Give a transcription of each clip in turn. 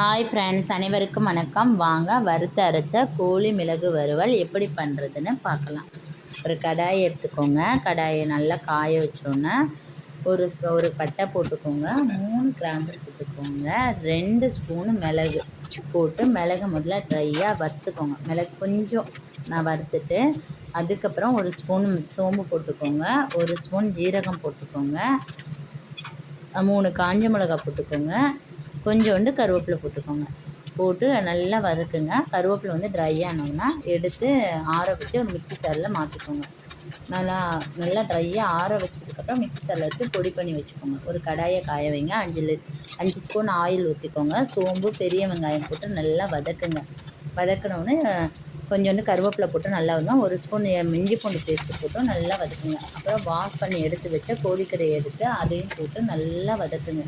Hi friends அனைவருக்கும் வணக்கம். வாங்க வறுத்த அறுத்த கோழி மிளகு வறுவல் எப்படி பண்ணுறதுன்னு பார்க்கலாம். ஒரு கடாயை எடுத்துக்கோங்க. கடாயை நல்லா காய வச்சோன்னே ஒரு ஒரு பட்டை போட்டுக்கோங்க. மூணு கிராம்பு போட்டுக்கோங்க. ரெண்டு ஸ்பூனு மிளகு போட்டு மிளகு முதல்ல ட்ரையாக வறுத்துக்கோங்க. மிளகு கொஞ்சம் நான் வறுத்துட்டு அதுக்கப்புறம் ஒரு ஸ்பூன் சோம்பு போட்டுக்கோங்க. ஒரு ஸ்பூன் ஜீரகம் போட்டுக்கோங்க. மூணு காஞ்ச மிளகா போட்டுக்கோங்க. கொஞ்சோண்டு கருவேப்பிலை போட்டுக்கோங்க. போட்டு நல்லா வதக்குங்க. கருவேப்பிலை வந்து ட்ரை ஆனோம்னா எடுத்து ஆற வச்சு ஒரு மிக்சி ஜாரில் மாற்றிக்கோங்க நல்லா நல்லா ட்ரையாக ஆற வச்சதுக்கப்புறம் மிக்சி ஜாரில் வச்சு பொடி பண்ணி வச்சுக்கோங்க. ஒரு கடாயை காய வைங்க. அஞ்சு லி அஞ்சு ஸ்பூன் ஆயில் ஊற்றிக்கோங்க சோம்பு பெரிய வெங்காயம் போட்டு நல்லா வதக்குங்க. வதக்கினோன்னு கொஞ்சோண்டு கருவேப்பிலை போட்டு நல்லா வந்தோம் ஒரு ஸ்பூன் இஞ்சி பூண்டு பேஸ்ட்டு போட்டு நல்லா வதக்குங்க. அப்புறம் வாஷ் பண்ணி எடுத்து வச்ச கோழிக்கறியை எடுத்து அதையும் போட்டு நல்லா வதக்குங்க.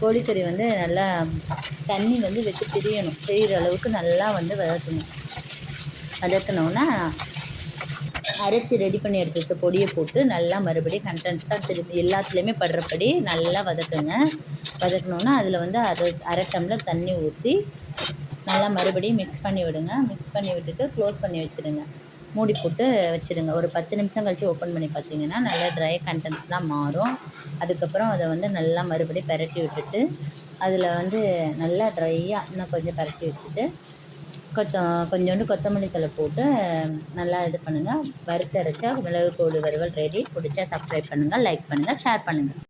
கோழிக்கறி வந்து நல்லா தண்ணி வந்து வச்சு பிரியணும். பிரியிற அளவுக்கு நல்லா வந்து வதக்கணும் வதக்கினோன்னா அரைச்சி ரெடி பண்ணி எடுத்து வச்ச பொடியை போட்டு நல்லா மறுபடியும் கண்டென்ஸாக திருப்பி எல்லாத்துலேயுமே படுறபடி நல்லா வதக்குங்க. வதக்கினோன்னா அதில் வந்து அரை அரை டம்ளர் தண்ணி ஊற்றி நல்லா மறுபடியும் மிக்ஸ் பண்ணி விடுங்க. மிக்ஸ் பண்ணி விட்டுட்டு க்ளோஸ் பண்ணி வச்சுடுங்க. மூடி போட்டு வச்சுடுங்க. ஒரு பத்து நிமிஷம் கழித்து ஓப்பன் பண்ணி பார்த்தீங்கன்னா நல்லா ட்ரை கண்டென்ட்ஸ்லாம் மாறும். அதுக்கப்புறம் அதை வந்து நல்லா மறுபடியும் பெரட்டி விட்டுட்டு அதில் வந்து நல்லா ட்ரையாக இன்னும் கொஞ்சம் பரட்டி வச்சுட்டு கொத்த கொஞ்சோண்டு கொத்தமல்லி தழை போட்டு நல்லா இது பண்ணுங்கள் வறுத்தரைச்சா மிளகு கோடு வறுவல் ரெடி பிடிச்சா சப்ஸ்கிரைப் பண்ணுங்கள் லைக் பண்ணுங்கள் ஷேர் பண்ணுங்கள்